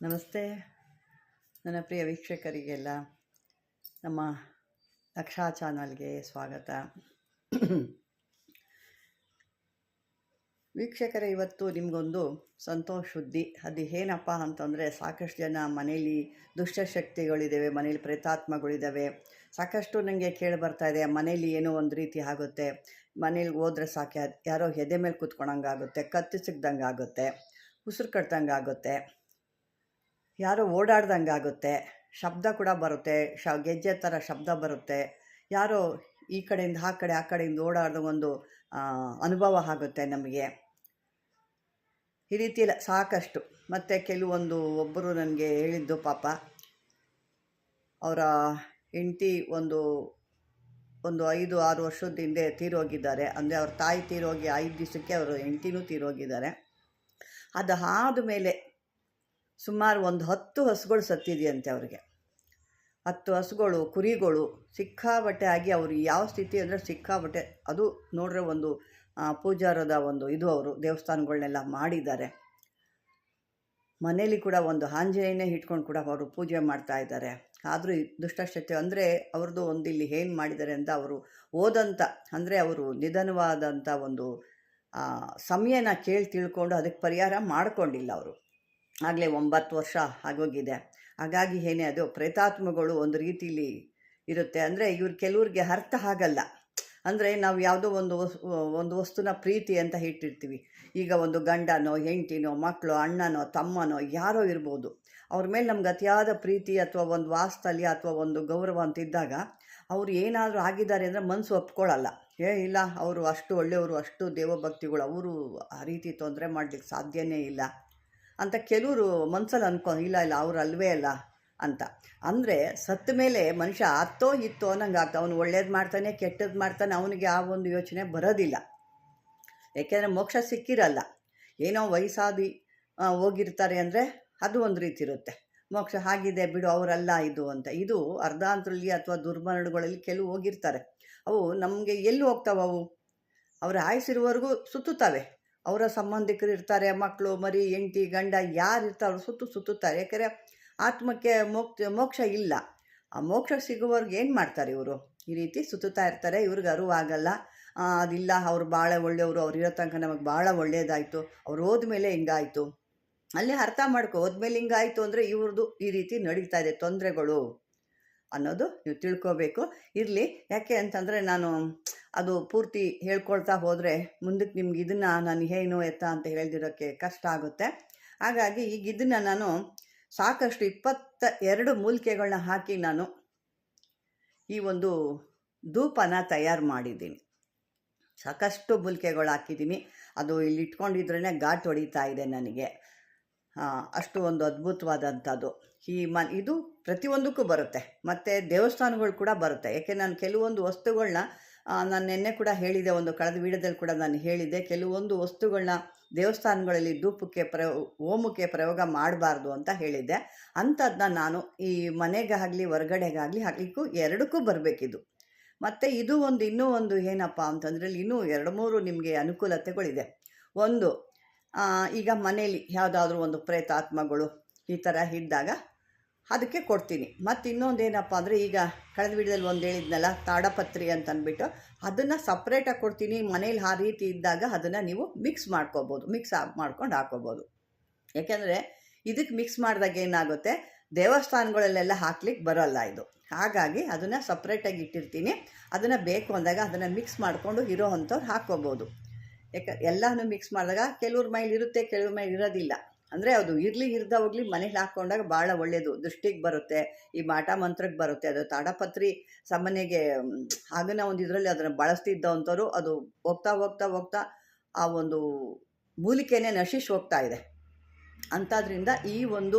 ನಮಸ್ತೆ. ನನ್ನ ಪ್ರಿಯ ವೀಕ್ಷಕರಿಗೆಲ್ಲ ನಮ್ಮ ರಕ್ಷಾ ಚಾನಲ್ಗೆ ಸ್ವಾಗತ. ವೀಕ್ಷಕರೇ, ಇವತ್ತು ನಿಮಗೊಂದು ಸಂತೋಷ ಸುದ್ದಿ. ಅದು ಏನಪ್ಪ ಅಂತಂದರೆ, ಸಾಕಷ್ಟು ಜನ ಮನೇಲಿ ದುಷ್ಟಶಕ್ತಿಗಳಿದ್ದಾವೆ ಮನೇಲಿ ಪ್ರೇತಾತ್ಮಗಳಿದ್ದಾವೆ ಸಾಕಷ್ಟು ನನಗೆ ಕೇಳಿ ಬರ್ತಾ ಇದೆ, ಮನೇಲಿ ಏನೋ ಒಂದು ರೀತಿ ಆಗುತ್ತೆ. ಮನೇಲಿ ಹೋದ್ರೆ ಸಾಕೆ, ಯಾರೋ ಎದೆ ಮೇಲೆ ಕೂತ್ಕೊಳಂಗಾಗುತ್ತೆ ಕತ್ತಿ ಸಿಗ್ದಂಗೆ ಆಗುತ್ತೆ ಉಸಿರು ಕಟ್ದಂಗೆ ಆಗುತ್ತೆ ಯಾರೋ ಓಡಾಡ್ದಂಗೆ ಆಗುತ್ತೆ, ಶಬ್ದ ಕೂಡ ಬರುತ್ತೆ, ಶ ಗೆಜ್ಜೆ ಥರ ಶಬ್ದ ಬರುತ್ತೆ. ಯಾರೋ ಈ ಕಡೆಯಿಂದ, ಆ ಕಡೆ, ಆ ಕಡೆಯಿಂದ ಓಡಾಡ್ದ ಒಂದು ಅನುಭವ ಆಗುತ್ತೆ ನಮಗೆ. ಈ ರೀತಿ ಸಾಕಷ್ಟು. ಮತ್ತು ಕೆಲವೊಂದು ಒಬ್ಬರು ನನಗೆ ಹೇಳಿದ್ದು ಪಾಪ, ಅವರ ಹೆಂಡತಿ ಒಂದು ಒಂದು ಐದು, ಆರು ವರ್ಷದ ಹಿಂದೆ ತೀರೋಗಿದ್ದಾರೆ. ಅಂದರೆ ಅವ್ರ ತಾಯಿ ತೀರೋಗಿ ಐದು ದಿವಸಕ್ಕೆ ಅವರು ಹೆಂಡ್ತಿನೂ ತೀರೋಗಿದ್ದಾರೆ. ಅದು ಆದ ಮೇಲೆ ಸುಮಾರು ಒಂದು ಹತ್ತು ಹಸುಗಳು ಸತ್ತಿದೆಯಂತೆ ಅವರಿಗೆ. ಹತ್ತು ಹಸುಗಳು, ಕುರಿಗಳು ಸಿಕ್ಕಾಬಟ್ಟೆ ಆಗಿ ಅವರು ಯಾವ ಸ್ಥಿತಿ ಅಂದರೆ ಸಿಕ್ಕಾಬಟ್ಟೆ ಅದು ನೋಡ್ರೆ ಒಂದು ಪೂಜಾರದ ಒಂದು ಇದು ಅವರು ದೇವಸ್ಥಾನಗಳನ್ನೆಲ್ಲ ಮಾಡಿದ್ದಾರೆ. ಮನೇಲಿ ಕೂಡ ಒಂದು ಆಂಜನೇಯನೇ ಇಟ್ಕೊಂಡು ಕೂಡ ಅವರು ಪೂಜೆ ಮಾಡ್ತಾ ಇದ್ದಾರೆ. ಆದರೂ ದುಷ್ಟಶಕ್ತಿ ಅಂದರೆ ಅವ್ರದ್ದು ಒಂದು ಇಲ್ಲಿ ಏನು ಮಾಡಿದ್ದಾರೆ ಅಂತ ಅವರು ಓದಂಥ ಅಂದರೆ ಅವರು ನಿಧನವಾದಂಥ ಒಂದು ಸಮಯನ ಕೇಳಿ ತಿಳ್ಕೊಂಡು ಅದಕ್ಕೆ ಪರಿಹಾರ ಮಾಡಿಕೊಂಡಿಲ್ಲ ಅವರು. ಆಗಲೇ ಒಂಬತ್ತು ವರ್ಷ ಆಗೋಗಿದೆ. ಹಾಗಾಗಿ ಏನೇ ಅದು ಪ್ರೇತಾತ್ಮಗಳು ಒಂದು ರೀತಿಲಿ ಇರುತ್ತೆ. ಅಂದರೆ ಇವ್ರು ಕೆಲವ್ರಿಗೆ ಅರ್ಥ ಆಗಲ್ಲ. ಅಂದರೆ ನಾವು ಯಾವುದೋ ಒಂದು ಒಂದು ವಸ್ತುನ ಪ್ರೀತಿ ಅಂತ ಇಟ್ಟಿರ್ತೀವಿ. ಈಗ ಒಂದು ಗಂಡನೋ, ಹೆಂಡ್ತಿನೋ ಮಕ್ಕಳು ಅಣ್ಣನೋ, ತಮ್ಮನೋ, ಯಾರೋ ಇರ್ಬೋದು. ಅವ್ರ ಮೇಲೆ ನಮ್ಗೆ ಅತಿಯಾದ ಪ್ರೀತಿ ಅಥವಾ ಒಂದು ವಾಸ್ತಲ್ಯ ಅಥವಾ ಒಂದು ಗೌರವ ಅಂತ ಇದ್ದಾಗ ಅವ್ರು ಏನಾದರೂ ಆಗಿದ್ದಾರೆ ಅಂದರೆ ಮನಸ್ಸು ಒಪ್ಕೊಳ್ಳಲ್ಲ ಏ, ಇಲ್ಲ, ಅವರು ಅಷ್ಟು ಒಳ್ಳೆಯವರು, ಅಷ್ಟು ದೇವಭಕ್ತಿಗಳು, ಅವರು ಆ ರೀತಿ ತೊಂದರೆ ಮಾಡಲಿಕ್ಕೆ ಸಾಧ್ಯವೇ ಇಲ್ಲ. ಅಂತ ಕೆಲವರು ಮನಸ್ಸಲ್ಲಿ ಅನ್ಕೊ ಇಲ್ಲ ಇಲ್ಲ, ಅವ್ರು ಅಲ್ವೇ ಅಲ್ಲ ಅಂತ. ಅಂದರೆ ಸತ್ತ ಮೇಲೆ ಮನುಷ್ಯ ಅತ್ತೋ ಇತ್ತೋ ಅನ್ನಂಗೆ ಆಗ್ತದೆ. ಅವನು ಒಳ್ಳೇದು ಮಾಡ್ತಾನೆ ಕೆಟ್ಟದ್ದು ಮಾಡ್ತಾನೆ, ಅವನಿಗೆ ಆ ಒಂದು ಯೋಚನೆ ಬರೋದಿಲ್ಲ. ಏಕೆಂದರೆ ಮೋಕ್ಷ ಸಿಕ್ಕಿರಲ್ಲ. ಏನೋ ವಯಸ್ಸಾದಿ ಹೋಗಿರ್ತಾರೆ ಅಂದರೆ ಅದು ಒಂದು ರೀತಿ ಇರುತ್ತೆ. ಮೋಕ್ಷ ಹಾಗಿದೆ ಬಿಡು, ಅವರಲ್ಲ ಇದು ಅಂತ. ಇದು ಅರ್ಧಾಂತರಲ್ಲಿ ಅಥವಾ ದುರ್ಮರಣಗಳಲ್ಲಿ ಕೆಲವು ಹೋಗಿರ್ತಾರೆ. ಅವು ನಮಗೆ ಎಲ್ಲಿ ಹೋಗ್ತಾವೆ ಅವು? ಅವರ ಆಯಸ್ಸಿರುವವರೆಗೂ ಸುತ್ತುತ್ತವೆ. ಅವರ ಸಂಬಂಧಿಕರು ಇರ್ತಾರೆ, ಮಕ್ಕಳು, ಮರಿ, ಹೆಂಡತಿ, ಗಂಡ, ಯಾರು ಇರ್ತಾರೋ ಸುತ್ತು ಸುತ್ತುತ್ತಾರೆ. ಯಾಕೆಂದರೆ ಆತ್ಮಕ್ಕೆ ಮೋಕ್ಷ ಮೋಕ್ಷ ಇಲ್ಲ. ಆ ಮೋಕ್ಷ ಸಿಗುವವ್ರಿಗೆ ಏನು ಮಾಡ್ತಾರೆ ಇವರು? ಈ ರೀತಿ ಸುತ್ತುತ್ತಾ ಇರ್ತಾರೆ. ಇವ್ರಿಗೆ ಅರಿವಾಗಲ್ಲ. ಅದಿಲ್ಲ, ಅವ್ರು ಭಾಳ ಒಳ್ಳೆಯವರು, ಅವ್ರು ಇರೋ ತನಕ ನಮಗೆ ಭಾಳ ಒಳ್ಳೆಯದಾಯಿತು ಅವ್ರು ಹೋದ್ಮೇಲೆ ಹಿಂಗಾಯಿತು. ಅಲ್ಲಿ ಅರ್ಥ ಮಾಡ್ಕೊ, ಹೋದ್ಮೇಲೆ ಹಿಂಗಾಯಿತು ಅಂದರೆ ಇವ್ರದ್ದು ಈ ರೀತಿ ನಡೀತಾ ಇದೆ ತೊಂದರೆಗಳು. ಅನ್ನೋದು ನೀವು ತಿಳ್ಕೋಬೇಕು. ಇರಲಿ. ಯಾಕೆ ಅಂತಂದರೆ ನಾನು ಅದು ಪೂರ್ತಿ ಹೇಳ್ಕೊಳ್ತಾ ಹೋದರೆ ಮುಂದಕ್ಕೆ ನಿಮ್ಗೆ ಇದನ್ನು ನಾನು ಏನು ಎತ್ತ ಅಂತ ಹೇಳ್ದಿರೋಕ್ಕೆ ಕಷ್ಟ ಆಗುತ್ತೆ. ಹಾಗಾಗಿ ಈಗ ಇದನ್ನು ನಾನು ಸಾಕಷ್ಟು ಇಪ್ಪತ್ತ ಎರಡು ಮೂಲಿಕೆಗಳನ್ನ ಹಾಕಿ ನಾನು ಈ ಒಂದು ಧೂಪನ ತಯಾರು ಮಾಡಿದ್ದೀನಿ. ಸಾಕಷ್ಟು ಮೂಲಿಕೆಗಳು ಹಾಕಿದ್ದೀನಿ. ಅದು ಇಲ್ಲಿ ಇಟ್ಕೊಂಡಿದ್ರೇ ಘಾಟ್ ಹೊಡಿತಾ ಇದೆ ನನಗೆ. ಅಷ್ಟು ಒಂದು ಅದ್ಭುತವಾದಂಥದ್ದು. ಈ ಮ ಇದು ಪ್ರತಿಯೊಂದಕ್ಕೂ ಬರುತ್ತೆ. ಮತ್ತು ದೇವಸ್ಥಾನಗಳು ಕೂಡ ಬರುತ್ತೆ. ಯಾಕೆ ನಾನು ಕೆಲವೊಂದು ವಸ್ತುಗಳನ್ನ ನಾನು ನಿನ್ನೆ ಕೂಡ ಹೇಳಿದೆ, ಒಂದು ಕಳೆದ ವಿಡಿಯೋದಲ್ಲಿ ಕೂಡ ನಾನು ಹೇಳಿದೆ, ಕೆಲವೊಂದು ವಸ್ತುಗಳನ್ನ ದೇವಸ್ಥಾನಗಳಲ್ಲಿ ಧೂಪಕ್ಕೆ ಪ್ರಯೋ ಹೋಮಕ್ಕೆ ಪ್ರಯೋಗ ಮಾಡಬಾರ್ದು ಅಂತ ಹೇಳಿದ್ದೆ ಅಂಥದ್ದನ್ನ ನಾನು ಈ ಮನೆಗಾಗಲಿ ಹೊರಗಡೆಗಾಗಲಿ ಹಾಕ್ಲಿಕ್ಕೂ ಎರಡಕ್ಕೂ ಬರಬೇಕಿದು. ಮತ್ತು ಇದು ಒಂದು, ಇನ್ನೂ ಒಂದು ಏನಪ್ಪ ಅಂತಂದ್ರೆ ಇನ್ನೂ ಎರಡು ಮೂರು ನಿಮಗೆ ಅನುಕೂಲತೆಗಳಿದೆ. ಒಂದು ಈಗ ಮನೇಲಿ ಯಾವುದಾದ್ರೂ ಒಂದು ಪ್ರೇತಾತ್ಮಗಳು ಈ ಥರ ಇದ್ದಾಗ ಅದಕ್ಕೆ ಕೊಡ್ತೀನಿ. ಮತ್ತು ಇನ್ನೊಂದು ಏನಪ್ಪ ಅಂದರೆ ಈಗ ಕಳೆದ ವಿಡಿಯೋದಲ್ಲಿ ಒಂದು ಹೇಳಿದ್ನಲ್ಲ, ತಾಡಪತ್ರಿ ಅಂತ ಅಂದ್ಬಿಟ್ಟು ಅದನ್ನು ಸಪ್ರೇಟಾಗಿ ಕೊಡ್ತೀನಿ. ಮನೇಲಿ ಆ ರೀತಿ ಇದ್ದಾಗ ಅದನ್ನು ನೀವು ಮಿಕ್ಸ್ ಮಾಡ್ಕೋಬೋದು. ಮಿಕ್ಸ್ ಮಾಡ್ಕೊಂಡು ಹಾಕೋಬೋದು. ಯಾಕೆಂದರೆ ಇದಕ್ಕೆ ಮಿಕ್ಸ್ ಮಾಡಿದಾಗ ಏನಾಗುತ್ತೆ? ದೇವಸ್ಥಾನಗಳಲ್ಲೆಲ್ಲ ಹಾಕ್ಲಿಕ್ಕೆ ಬರೋಲ್ಲ ಇದು. ಹಾಗಾಗಿ ಅದನ್ನು ಸಪ್ರೇಟಾಗಿ ಇಟ್ಟಿರ್ತೀನಿ. ಅದನ್ನು ಬೇಕು ಅಂದಾಗ ಅದನ್ನು ಮಿಕ್ಸ್ ಮಾಡಿಕೊಂಡು ಇರೋ ಅಂಥವ್ರು ಹಾಕ್ಕೋಬೋದು ಯಾಕೆ, ಎಲ್ಲನೂ ಮಿಕ್ಸ್ ಮಾಡಿದಾಗ, ಕೆಲವ್ರ ಮೈಲಿ ಇರುತ್ತೆ, ಕೆಲವ್ರ ಮೈಲಿ ಇರೋದಿಲ್ಲ. ಅಂದರೆ ಅದು ಇರಲಿ ಇರ್ದ ಹೋಗ್ಲಿ ಮನೇಲಿ ಹಾಕ್ಕೊಂಡಾಗ ಭಾಳ ಒಳ್ಳೆಯದು ದೃಷ್ಟಿಗೆ ಬರುತ್ತೆ, ಈ ಮಾಟ ಮಂತ್ರಕ್ಕೆ ಬರುತ್ತೆ. ಅದು ತಾಡಪತ್ರಿ ಸಾಮಾನ್ಯಗೆ ಹಾಗನ್ನ ಒಂದು ಇದರಲ್ಲಿ ಅದನ್ನು ಬಳಸ್ತಿದ್ದಂಥವ್ರು ಅದು ಹೋಗ್ತಾ ಹೋಗ್ತಾ ಹೋಗ್ತಾ ಆ ಒಂದು ಮೂಲಿಕೆನೇ ನಶಿಸಿ ಹೋಗ್ತಾ ಇದೆ. ಅಂಥದ್ರಿಂದ ಈ ಒಂದು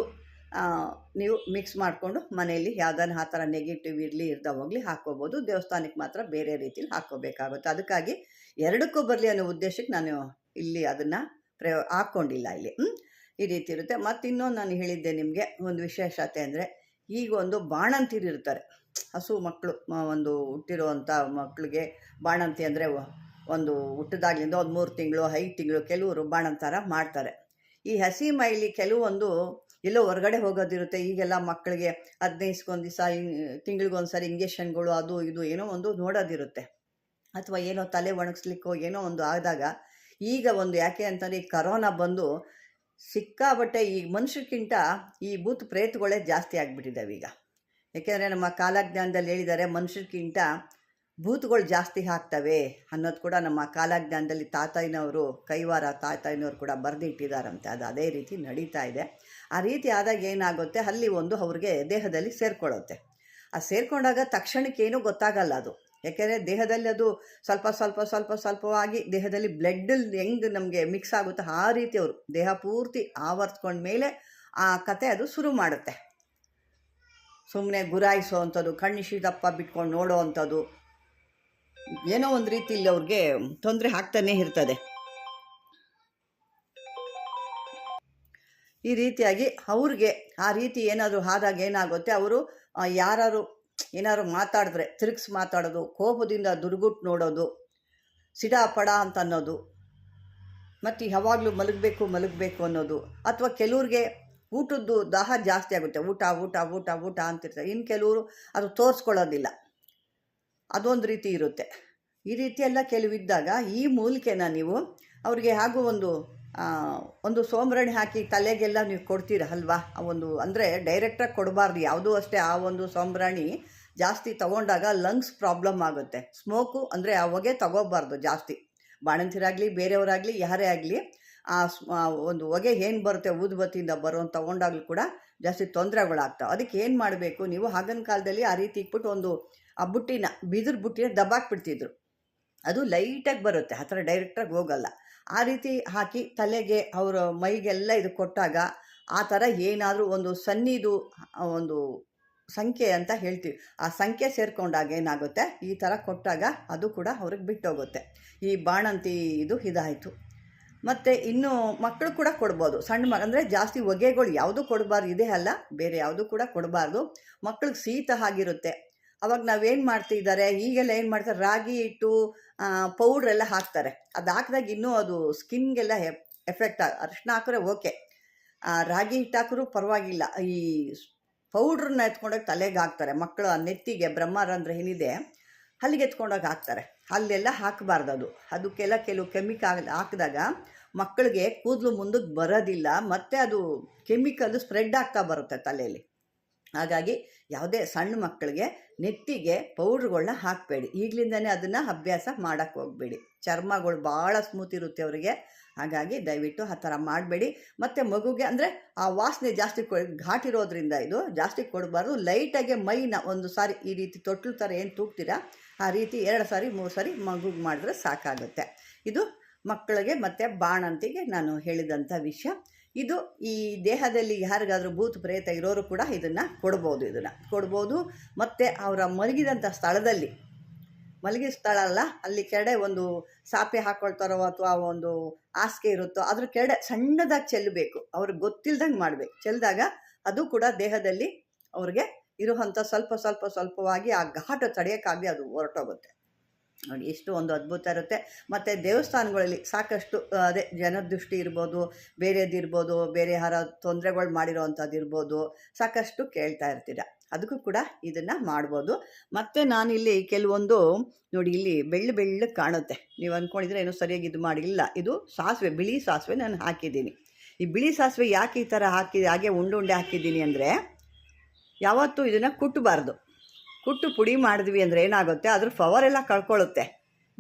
ನೀವು ಮಿಕ್ಸ್ ಮಾಡಿಕೊಂಡು ಮನೆಯಲ್ಲಿ ಯಾವ್ದಾನ ಆ ಥರ ನೆಗೆಟಿವ್ ಇರಲಿ ಇರ್ದ ಹೋಗಲಿ ಹಾಕ್ಕೋಬೋದು. ದೇವಸ್ಥಾನಕ್ಕೆ ಮಾತ್ರ ಬೇರೆ ರೀತಿಲಿ ಹಾಕ್ಕೋಬೇಕಾಗುತ್ತೆ. ಅದಕ್ಕಾಗಿ ಎರಡಕ್ಕೂ ಬರಲಿ ಅನ್ನೋ ಉದ್ದೇಶಕ್ಕೆ ನಾನು ಇಲ್ಲಿ ಅದನ್ನು ಪ್ರಯೋ ಹಾಕ್ಕೊಂಡಿಲ್ಲ ಇಲ್ಲಿ? ಈ ರೀತಿ ಇರುತ್ತೆ. ಮತ್ತು ಇನ್ನೊಂದು ನಾನು ಹೇಳಿದ್ದೆ ನಿಮಗೆ, ಒಂದು ವಿಶೇಷತೆ ಅಂದರೆ ಈಗ ಒಂದು ಬಾಣಂತಿರು ಇರ್ತಾರೆ. ಹಸು ಮಕ್ಕಳು ಒಂದು ಹುಟ್ಟಿರುವಂಥ ಮಕ್ಕಳಿಗೆ ಬಾಣಂತಿ ಅಂದರೆ ಒಂದು ಹುಟ್ಟಿದಾಗ್ಲಿಂದ ಒಂದು ಮೂರು ತಿಂಗಳು, ಐದು ತಿಂಗಳು ಕೆಲವರು ಬಾಣಂತಾರ ಮಾಡ್ತಾರೆ. ಈ ಹಸಿ ಮೈಲಿ ಕೆಲವೊಂದು ಎಲ್ಲೋ ಹೊರಗಡೆ ಹೋಗೋದಿರುತ್ತೆ. ಈಗೆಲ್ಲ ಮಕ್ಕಳಿಗೆ ಹದಿನೈದು ದಿವಸ ತಿಂಗಳಿಗೊಂದು ಸಾರಿ ಇಂಜೆಕ್ಷನ್ಗಳು, ಅದು ಇದು ಏನೋ ಒಂದು ನೋಡೋದಿರುತ್ತೆ. ಅಥವಾ ಏನೋ ತಲೆ ಒಣಗಿಸ್ಲಿಕ್ಕೋ ಏನೋ ಒಂದು ಆದಾಗ, ಈಗ ಒಂದು ಯಾಕೆ ಅಂತಂದರೆ ಈ ಕರೋನಾ ಬಂದು ಸಿಕ್ಕಾಬಟ್ಟೆ ಈ ಮನುಷ್ಯಕ್ಕಿಂತ ಈ ಭೂತ್ ಪ್ರೇತಗಳೇ ಜಾಸ್ತಿ ಆಗಿಬಿಟ್ಟಿದ್ದಾವೆ ಈಗ. ಏಕೆಂದರೆ ನಮ್ಮ ಕಾಲಜ್ಞಾನದಲ್ಲಿ ಹೇಳಿದ್ದಾರೆ ಮನುಷ್ಯಕ್ಕಿಂತ ಭೂತಗಳು ಜಾಸ್ತಿ ಆಗ್ತವೆ ಅನ್ನೋದು ಕೂಡ ನಮ್ಮ ಕಾಲಜ್ಞಾನದಲ್ಲಿ ತಾತಾಯಿನವರು ಕೈವಾರ ತಾತಾಯಿನವರು ಕೂಡ ಬರೆದಿಟ್ಟಿದ್ದಾರಂತೆ. ಅದು ಅದೇ ರೀತಿ ನಡೀತಾ ಇದೆ. ಆ ರೀತಿ ಆದಾಗ ಏನಾಗುತ್ತೆ? ಅಲ್ಲಿ ಒಂದು ಅವ್ರಿಗೆ ದೇಹದಲ್ಲಿ ಸೇರ್ಕೊಳ್ಳುತ್ತೆ. ಆ ಸೇರ್ಕೊಂಡಾಗ ತಕ್ಷಣಕ್ಕೇನೂ ಗೊತ್ತಾಗಲ್ಲ ಅದು. ಯಾಕೆಂದರೆ ದೇಹದಲ್ಲಿ ಅದು ಸ್ವಲ್ಪ ಸ್ವಲ್ಪ ಸ್ವಲ್ಪ, ಸ್ವಲ್ಪವಾಗಿ ದೇಹದಲ್ಲಿ ಬ್ಲಡ್ ಹೆಂಗೆ ನಮಗೆ ಮಿಕ್ಸ್ ಆಗುತ್ತೋ ಆ ರೀತಿ ಅವರು ದೇಹ ಪೂರ್ತಿ ಆವರ್ಸ್ಕೊಂಡ ಮೇಲೆ ಆ ಕತೆ ಅದು ಶುರು ಮಾಡುತ್ತೆ. ಸುಮ್ಮನೆ ಗುರಾಯಿಸೋ ಅಂಥದ್ದು ಕಣ್ಣಿಶಿ ದಪ್ಪ ಬಿಟ್ಕೊಂಡು ನೋಡೋ ಅಂಥದ್ದು, ಏನೋ ಒಂದು ರೀತಿಯಲ್ಲಿ ಅವ್ರಿಗೆ ತೊಂದರೆ ಆಗ್ತಾನೆ ಇರ್ತದೆ. ಈ ರೀತಿಯಾಗಿ ಅವ್ರಿಗೆ ಆ ರೀತಿ ಏನಾದರೂ ಆದಾಗ ಏನಾಗುತ್ತೆ, ಅವರು ಯಾರು ಏನಾದ್ರು ಮಾತಾಡಿದ್ರೆ, ತಿರುಗಿಸಿ ಮಾತಾಡೋದು, ಕೋಪದಿಂದ ದುರ್ಗುಟ್ಟು ನೋಡೋದು, ಸಿಡಾ ಪಡ ಅಂತ ಅನ್ನೋದು, ಮತ್ತು ಯಾವಾಗಲೂ ಮಲಗಬೇಕು ಮಲಗಬೇಕು ಅನ್ನೋದು, ಅಥವಾ ಕೆಲವ್ರಿಗೆ ಊಟದ್ದು ದಾಹ ಜಾಸ್ತಿ ಆಗುತ್ತೆ. ಊಟ ಊಟ ಊಟ ಊಟ ಅಂತಿರ್ತಾರೆ. ಇನ್ನು ಕೆಲವರು ಅದು ತೋರಿಸ್ಕೊಳ್ಳೋದಿಲ್ಲ. ಅದೊಂದು ರೀತಿ ಇರುತ್ತೆ. ಈ ರೀತಿ ಎಲ್ಲ ಕೆಲವಿದ್ದಾಗ ಈ ಮೂಲಿಕೆನ ನೀವು ಅವ್ರಿಗೆ ಹಾಗೂ ಒಂದು ಒಂದು ಸೋಂಬ್ರಾಣಿ ಹಾಕಿ ತಲೆಗೆಲ್ಲ ನೀವು ಕೊಡ್ತೀರ ಅಲ್ವಾ? ಆ ಒಂದು ಅಂದರೆ ಡೈರೆಕ್ಟಾಗಿ ಕೊಡಬಾರ್ದು. ಯಾವುದೂ ಅಷ್ಟೇ ಆ ಒಂದು ಸೋಂಬ್ರಾಣಿ ಜಾಸ್ತಿ ತಗೊಂಡಾಗ ಲಂಗ್ಸ್ ಪ್ರಾಬ್ಲಮ್ ಆಗುತ್ತೆ. ಸ್ಮೋಕು ಅಂದರೆ ಆ ಹೊಗೆ ತಗೋಬಾರ್ದು ಜಾಸ್ತಿ. ಬಾಣಂತಿರಾಗಲಿ, ಬೇರೆಯವರಾಗಲಿ, ಯಾರೇ ಆಗಲಿ, ಆ ಒಂದು ಹೊಗೆ ಏನು ಬರುತ್ತೆ, ಊದುಬತ್ತಿಯಿಂದ ಬರೋನ್ ತಗೊಂಡಾಗಲೂ ಕೂಡ ಜಾಸ್ತಿ ತೊಂದರೆಗಳಾಗ್ತವೆ. ಅದಕ್ಕೆ ಏನು ಮಾಡಬೇಕು, ನೀವು ಆಗಿನ ಕಾಲದಲ್ಲಿ ಆ ರೀತಿ ಇಟ್ಬಿಟ್ಟು ಒಂದು, ಆ ಬುಟ್ಟಿನ, ಬಿದಿರು ಬುಟ್ಟಿನ ದಬ್ಬಾಕ್ಬಿಡ್ತಿದ್ರು ಅದು ಲೈಟಾಗಿ ಬರುತ್ತೆ, ಆ ಥರ ಡೈರೆಕ್ಟಾಗಿ ಹೋಗಲ್ಲ. ಆ ರೀತಿ ಹಾಕಿ ತಲೆಗೆ, ಅವರ ಮೈಗೆಲ್ಲ ಇದು ಕೊಟ್ಟಾಗ ಆ ಥರ ಏನಾದರೂ ಒಂದು ಸನ್ನಿದು ಒಂದು ಸಂಖ್ಯೆ ಅಂತ ಹೇಳ್ತೀವಿ. ಆ ಸಂಖ್ಯೆ ಸೇರಿಕೊಂಡಾಗ ಏನಾಗುತ್ತೆ? ಈ ಥರ ಕೊಟ್ಟಾಗ ಅದು ಕೂಡ ಅವ್ರಿಗೆ ಬಿಟ್ಟೋಗುತ್ತೆ. ಈ ಬಾಣಂತಿ ಇದು ಇದಾಯಿತು. ಮತ್ತು ಇನ್ನು ಮಕ್ಕಳು ಕೂಡ ಕೊಡ್ಬೋದು. ಸಣ್ಣ ಮಗ ಅಂದರೆ ಜಾಸ್ತಿ ಹೊಗೆಗಳು ಯಾವುದು ಕೊಡಬಾರ್ದು, ಇದೇ ಅಲ್ಲ, ಬೇರೆ ಯಾವುದು ಕೂಡ ಕೊಡಬಾರ್ದು. ಮಕ್ಳಿಗೆ ಶೀತ ಆಗಿರುತ್ತೆ. ಅವಾಗ ನಾವೇನು ಮಾಡ್ತಿದ್ದಾರೆ? ಈಗೆಲ್ಲ ಏನು ಮಾಡ್ತಾರೆ? ರಾಗಿ ಹಿಟ್ಟು ಪೌಡ್ರ್ ಎಲ್ಲ ಹಾಕ್ತಾರೆ. ಅದು ಹಾಕಿದಾಗ ಇನ್ನೂ ಅದು ಸ್ಕಿನ್ಗೆಲ್ಲ ಎಫೆಕ್ಟ್ ಅರಿಶಿನ ಹಾಕಿದ್ರೆ ಓಕೆ ರಾಗಿ ಹಿಟ್ಟು ಹಾಕಿದ್ರು ಪರವಾಗಿಲ್ಲ. ಈ ಪೌಡ್ರನ್ನ ಎತ್ಕೊಂಡೋಗಿ ತಲೆಗೆ ಹಾಕ್ತಾರೆ. ಮಕ್ಕಳು ಆ ನೆತ್ತಿಗೆ ಬ್ರಹ್ಮರಂಧ್ರ ಏನಿದೆ? ಅಲ್ಲಿಗೆ ಎತ್ಕೊಂಡೋಗಿ ಹಾಕ್ತಾರೆ. ಅಲ್ಲೆಲ್ಲ ಹಾಕಬಾರ್ದು ಅದು. ಅದಕ್ಕೆಲ್ಲ ಕೆಲವು ಕೆಮಿಕಲ್ ಹಾಕಿದಾಗ ಮಕ್ಕಳಿಗೆ ಕೂದಲು ಮುಂದಕ್ಕೆ ಬರೋದಿಲ್ಲ, ಮತ್ತು ಅದು ಕೆಮಿಕಲ್ ಸ್ಪ್ರೆಡ್ ಆಗ್ತಾ ಬರುತ್ತೆ ತಲೆಯಲ್ಲಿ. ಹಾಗಾಗಿ ಯಾವುದೇ ಸಣ್ಣ ಮಕ್ಕಳಿಗೆ ನೆತ್ತಿಗೆ ಪೌಡ್ರ್ಗಳನ್ನ ಹಾಕಬೇಡಿ. ಈಗಲಿಂದನೇ ಅದನ್ನು ಅಭ್ಯಾಸ ಮಾಡೋಕ್ಕೆ ಹೋಗಬೇಡಿ. ಚರ್ಮಗಳು ಭಾಳ ಸ್ಮೂತ್ ಇರುತ್ತೆ ಅವರಿಗೆ. ಹಾಗಾಗಿ ದಯವಿಟ್ಟು ಆ ಥರ ಮಾಡಬೇಡಿ. ಮತ್ತು ಮಗುಗೆ ಅಂದರೆ ಆ ವಾಸನೆ ಜಾಸ್ತಿ ಕೊ, ಘಾಟ್ ಇರೋದ್ರಿಂದ ಇದು ಜಾಸ್ತಿ ಕೊಡಬಾರ್ದು. ಲೈಟಾಗಿ ಮೈನ ಒಂದು ಸಾರಿ ಈ ರೀತಿ ತೊಟ್ಲು ಥರ ಏನು ತೂಗ್ತೀರಾ, ಆ ರೀತಿ ಎರಡು ಸಾರಿ, ಮೂರು ಸಾರಿ ಮಗುಗೆ ಮಾಡಿದ್ರೆ ಸಾಕಾಗುತ್ತೆ. ಇದು ಮಕ್ಕಳಿಗೆ ಮತ್ತು ಬಾಣಂತಿಗೆ ನಾನು ಹೇಳಿದಂಥ ವಿಷಯ. ಇದು ಈ ದೇಹದಲ್ಲಿ ಯಾರಿಗಾದರೂ ಭೂತ ಪ್ರೇತ ಇರೋರು ಕೂಡ ಇದನ್ನು ಕೊಡ್ಬೋದು ಇದನ್ನು. ಕೊಡ್ಬೋದು ಮತ್ತು ಅವರ ಮಲಗಿದಂಥ ಸ್ಥಳದಲ್ಲಿ ಮಲಗಿದ ಸ್ಥಳ ಅಲ್ಲ ಕೆಡೆ ಒಂದು ಸಾಪೆ ಹಾಕೊಳ್ತಾರೋ ಅಥವಾ ಒಂದು ಹಾಸಿಗೆ ಇರುತ್ತೋ, ಅದ್ರ ಕೆಡೆ ಸಣ್ಣದಾಗಿ ಚೆಲ್ಲಬೇಕು ಅವ್ರಿಗೆ ಗೊತ್ತಿಲ್ದಂಗೆ ಮಾಡಬೇಕು. ಚೆಲ್ಲಿದಾಗ ಅದು ಕೂಡ ದೇಹದಲ್ಲಿ ಅವ್ರಿಗೆ ಇರುವಂಥ ಸ್ವಲ್ಪ ಸ್ವಲ್ಪ ಸ್ವಲ್ಪವಾಗಿ ಆ ಘಾಟ ತಡೆಯೋಕ್ಕಾಗಿ ಅದು ಹೊರಟೋಗುತ್ತೆ. ನೋಡಿ, ಎಷ್ಟು ಒಂದು ಅದ್ಭುತ ಇರುತ್ತೆ. ಮತ್ತು ದೇವಸ್ಥಾನಗಳಲ್ಲಿ ಸಾಕಷ್ಟು ಅದೇ ಜನದೃಷ್ಟಿ ಇರ್ಬೋದು, ಬೇರೆದಿರ್ಬೋದು, ಬೇರೆ ಯಾರ ತೊಂದರೆಗಳು ಮಾಡಿರೋವಂಥದ್ದು ಇರ್ಬೋದು, ಸಾಕಷ್ಟು ಕೇಳ್ತಾ ಇರ್ತೀರ. ಅದಕ್ಕೂ ಕೂಡ ಇದನ್ನು ಮಾಡ್ಬೋದು. ಮತ್ತು ನಾನಿಲ್ಲಿ ಕೆಲವೊಂದು ನೋಡಿ ಇಲ್ಲಿ ಬೆಳ್ಳು ಬೆಳ್ಳಗೆ ಕಾಣುತ್ತೆ. ನೀವು ಅಂದ್ಕೊಂಡಿದ್ರೆ ಏನು ಸರಿಯಾಗಿ ಇದು ಮಾಡಿಲ್ಲ. ಇದು ಸಾಸಿವೆ, ಬಿಳಿ ಸಾಸಿವೆ ನಾನು ಹಾಕಿದ್ದೀನಿ. ಈ ಬಿಳಿ ಸಾಸಿವೆ ಯಾಕೆ ಈ ಥರ ಹಾಕಿ, ಹಾಗೆ ಉಂಡೆ ಉಂಡೆ ಹಾಕಿದ್ದೀನಿ ಅಂದರೆ ಯಾವತ್ತೂ ಇದನ್ನು ಕುಟ್ಟಬಾರ್ದು. ಕುಟ್ಟು ಪುಡಿ ಮಾಡಿದ್ವಿ ಅಂದರೆ ಏನಾಗುತ್ತೆ? ಅದ್ರ ಪವರ್ ಎಲ್ಲ ಕಳ್ಕೊಳ್ಳುತ್ತೆ.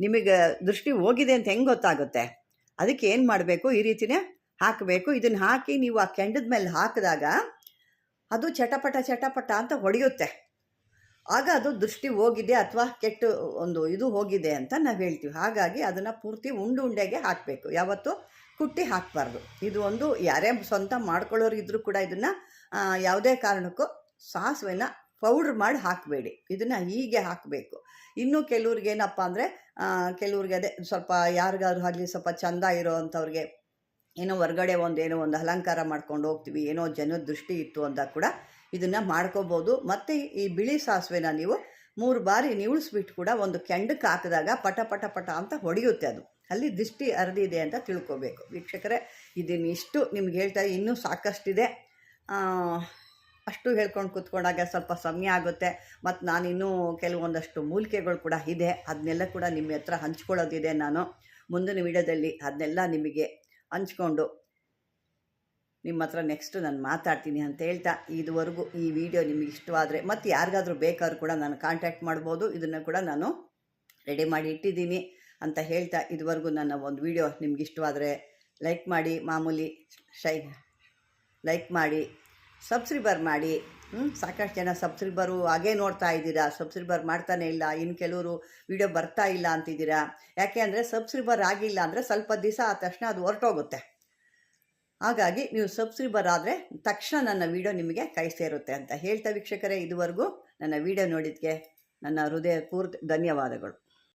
ನಿಮಗೆ ದೃಷ್ಟಿ ಹೋಗಿದೆ ಅಂತ ಹೆಂಗೆ ಗೊತ್ತಾಗುತ್ತೆ? ಅದಕ್ಕೆ ಏನು ಮಾಡಬೇಕು? ಈ ರೀತಿನೇ ಹಾಕಬೇಕು. ಇದನ್ನು ಹಾಕಿ ನೀವು ಆ ಕೆಂಡದ ಮೇಲೆ ಹಾಕಿದಾಗ ಅದು ಚಟಪಟ ಚಟಪಟ ಅಂತ ಹೊಡೆಯುತ್ತೆ. ಆಗ ಅದು ದೃಷ್ಟಿ ಹೋಗಿದೆ ಅಥವಾ ಕೆಟ್ಟು ಒಂದು ಇದು ಹೋಗಿದೆ ಅಂತ ನಾವು ಹೇಳ್ತೀವಿ. ಹಾಗಾಗಿ ಅದನ್ನು ಪೂರ್ತಿ ಉಂಡು ಉಂಡೆಗೆ ಹಾಕಬೇಕು. ಯಾವತ್ತು ಕುಟ್ಟಿ ಹಾಕಬಾರ್ದು. ಇದು ಒಂದು ಯಾರೇ ಸ್ವಂತ ಮಾಡ್ಕೊಳ್ಳೋರು ಇದ್ದರೂ ಕೂಡ ಇದನ್ನು ಯಾವುದೇ ಕಾರಣಕ್ಕೂ ಸಾಸಿವೆನ ಪೌಡ್ರ್ ಮಾಡಿ ಹಾಕಬೇಡಿ. ಇದನ್ನು ಹೀಗೆ ಹಾಕಬೇಕು. ಇನ್ನು ಕೆಲವ್ರಿಗೆ ಏನಪ್ಪ ಅಂದರೆ ಕೆಲವ್ರಿಗೆ ಅದೇ ಸ್ವಲ್ಪ ಯಾರಿಗಾದ್ರೂ ಆಗಲಿ ಸ್ವಲ್ಪ ಚಂದ ಇರೋ ಅಂಥವ್ರಿಗೆ ಏನೋ ಹೊರಗಡೆ ಒಂದು ಏನೋ ಒಂದು ಅಲಂಕಾರ ಮಾಡ್ಕೊಂಡು ಹೋಗ್ತೀವಿ, ಏನೋ ಜನದ ದೃಷ್ಟಿ ಇತ್ತು ಅಂತ ಕೂಡ ಇದನ್ನು ಮಾಡ್ಕೋಬೋದು. ಮತ್ತು ಈ ಬಿಳಿ ಸಾಸಿವೆನ ನೀವು ಮೂರು ಬಾರಿ ನಿವುಳಿಸ್ಬಿಟ್ಟು ಕೂಡ ಒಂದು ಕೆಂಡಕ್ಕೆ ಹಾಕಿದಾಗ ಪಟ ಪಟ ಪಟ ಅಂತ ಹೊಡೆಯುತ್ತೆ ಅದು. ಅಲ್ಲಿ ದೃಷ್ಟಿ ಹರಿದಿದೆ ಅಂತ ತಿಳ್ಕೊಬೇಕು. ವೀಕ್ಷಕರೇ ಇದನ್ನು ಇಷ್ಟು ನಿಮ್ಗೆ ಹೇಳ್ತಾ ಇನ್ನೂ ಸಾಕಷ್ಟಿದೆ. ಅಷ್ಟು ಹೇಳ್ಕೊಂಡು ಕೂತ್ಕೊಂಡಾಗ ಸ್ವಲ್ಪ ಸಮಯ ಆಗುತ್ತೆ. ಮತ್ತು ನಾನಿನ್ನೂ ಕೆಲವೊಂದಷ್ಟು ಮೂಲಿಕೆಗಳು ಕೂಡ ಇದೆ. ಅದನ್ನೆಲ್ಲ ಕೂಡ ನಿಮ್ಮ ಹತ್ರ ಹಂಚ್ಕೊಳ್ಳೋದಿದೆ ನಾನು. ಮುಂದಿನ ವಿಡಿಯೋದಲ್ಲಿ ಅದನ್ನೆಲ್ಲ ನಿಮಗೆ ಹಂಚ್ಕೊಂಡು ನಿಮ್ಮ ಹತ್ರ ನೆಕ್ಸ್ಟು ನಾನು ಮಾತಾಡ್ತೀನಿ ಅಂತ ಹೇಳ್ತಾ ಇದುವರೆಗೂ ಈ ವಿಡಿಯೋ ನಿಮಗೆ ಇಷ್ಟವಾದರೆ ಮತ್ತು ಯಾರಿಗಾದರೂ ಬೇಕಾದ್ರೂ ಕೂಡ ನಾನು ಕಾಂಟ್ಯಾಕ್ಟ್ ಮಾಡ್ಬೋದು ಇದನ್ನು ಕೂಡ ನಾನು ರೆಡಿ ಮಾಡಿ ಇಟ್ಟಿದ್ದೀನಿ ಅಂತ ಹೇಳ್ತಾ ಇದುವರೆಗೂ ನನ್ನ ಒಂದು ವಿಡಿಯೋ ನಿಮ್ಗೆ ಇಷ್ಟವಾದರೆ ಲೈಕ್ ಮಾಡಿ, ಮಾಮೂಲಿ ಶೈ ಲೈಕ್ ಮಾಡಿ ಸಬ್ಸ್ಕ್ರೈಬರ್ ಮಾಡಿ? ಸಾಕಷ್ಟು ಜನ ಸಬ್ಸ್ಕ್ರೈಬರು ಹಾಗೇ ನೋಡ್ತಾ ಇದ್ದೀರಾ. ಸಬ್ಸ್ಕ್ರೈಬರ್ ಮಾಡ್ತಾನೆ ಇಲ್ಲ. ಇನ್ನು ಕೆಲವರು ವಿಡಿಯೋ ಬರ್ತಾ ಇಲ್ಲ ಅಂತಿದ್ದೀರಾ. ಯಾಕೆ ಅಂದರೆ ಸಬ್ಸ್ಕ್ರೈಬರ್ ಆಗಿಲ್ಲ ಅಂದರೆ ಸ್ವಲ್ಪ ದಿವಸ ಆದ ತಕ್ಷಣ ಅದು ಹೊರಟೋಗುತ್ತೆ. ಹಾಗಾಗಿ ನೀವು ಸಬ್ಸ್ಕ್ರೈಬರ್ ಆದರೆ ತಕ್ಷಣ ನನ್ನ ವಿಡಿಯೋ ನಿಮಗೆ ಕೈ ಸೇರುತ್ತೆ ಅಂತ ಹೇಳ್ತಾ ವೀಕ್ಷಕರೇ, ಇದುವರೆಗೂ ನನ್ನ ವಿಡಿಯೋ ನೋಡಿದ್ದಕ್ಕೆ ನನ್ನ ಹೃದಯ ಪೂರ್ತಿ ಧನ್ಯವಾದಗಳು.